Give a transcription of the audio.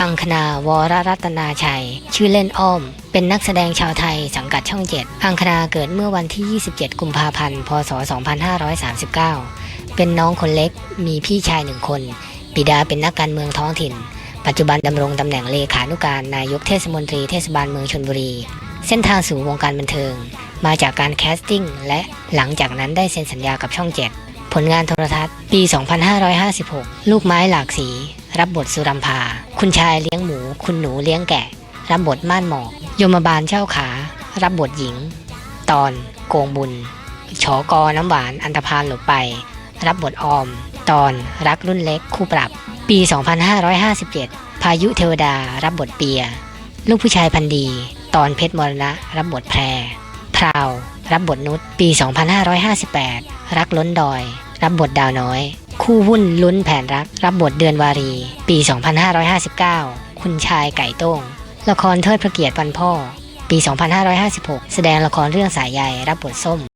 อังคณาวรรัตนาชัย ชื่อเล่นอ้อม เป็นนักแสดงชาวไทยสังกัดช่อง7อังคณาเกิดเมื่อวันที่ 27 กุมภาพันธ์ พศ 2539 เป็นน้องคนเล็ก มีพี่ชายหนึ่งคนบิดาเป็นนักการเมืองท้องถิ่น ปัจจุบันดำรงตำแหน่งเลขานุการนายกเทศมนตรีเทศบาลเมืองชนบุรี เส้นทางสู่วงการบันเทิง มาจากการแคสติ้งและหลังจากนั้นได้เซ็นสัญญากับช่อง7ผลงานโทรทัศน์ ปี 2556 ลูกไม้หลากสี รับบทสุรัมพา คุณชายเลี้ยงหมู คุณหนูเลี้ยงแกะ รับบทม่านหมอกยมบาลเจ้าขา รับบทหญิง ตอน โกงบุญชอกอน้ำหวานอันธพาลหลบไป รับบทออม ตอนรักรุ่นเล็กคู่ปรับ ปี 2557 พายุเทวดา รับบทเปีย ลูกผู้ชายพันดี ตอนเพชรมรณะ รับบทแพรพราว รับบทนุชปี 2558 รักล้นดอย รับบทดาวน้อย คู่หุ้นลุ้นแผนรัก รับบทเดือนวารี ปี 2559 คุณชายไก่ต้ง ละครเทิดพระเกียรติวันพ่อ ปี 2556 แสดงละครเรื่องสายใยรับบทส้ม